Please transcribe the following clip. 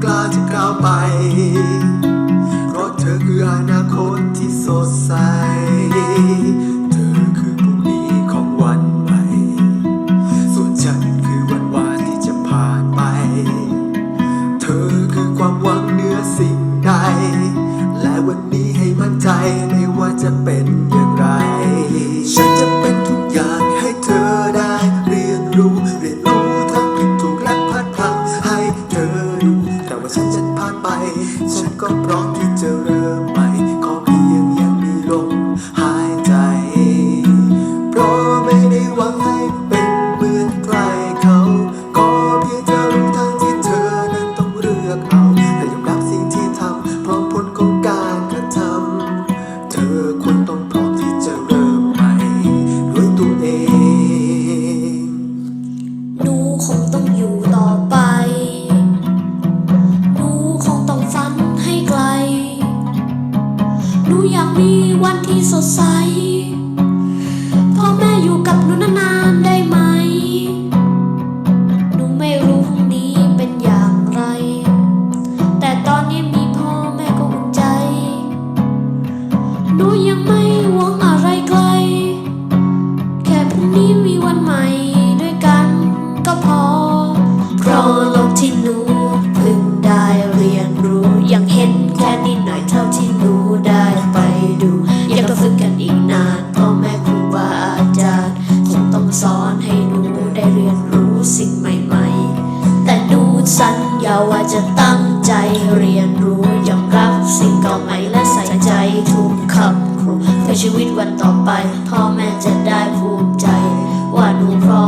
ไกล้าจะกล่าวไป เพราะเธอคืออนาคตที่สดใส มีวันที่สดใสพ่อแม่อยู่กับหนูนาน จะตั้งใจเรียนรู้ยอมรับสิ่งเก่าใหม่และใส่ใจทุกคำครูเพื่อชีวิตวันต่อไป พ่อแม่จะได้ภูมิใจว่าหนูพร้อม